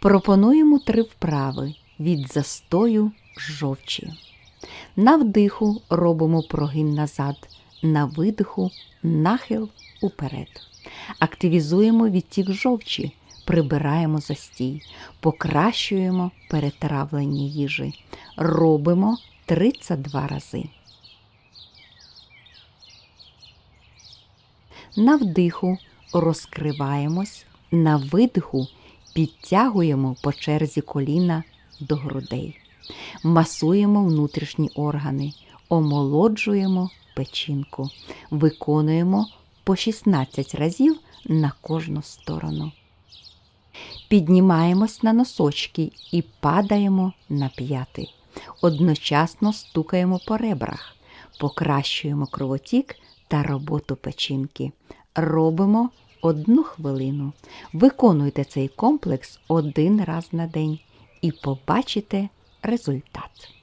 Пропонуємо три вправи від застою жовчі. На вдиху робимо прогин назад, на видиху нахил уперед. Активізуємо відтік жовчі, прибираємо застій, покращуємо перетравлення їжі. Робимо 32 рази. На вдиху розкриваємось, на видиху підтягуємо по черзі коліна до грудей, масуємо внутрішні органи, омолоджуємо печінку, виконуємо по 16 разів на кожну сторону. Піднімаємось на носочки і падаємо на п'яти. Одночасно стукаємо по ребрах, покращуємо кровотік та роботу печінки. Робимо одну хвилину. Виконуйте цей комплекс один раз на день і побачите результат.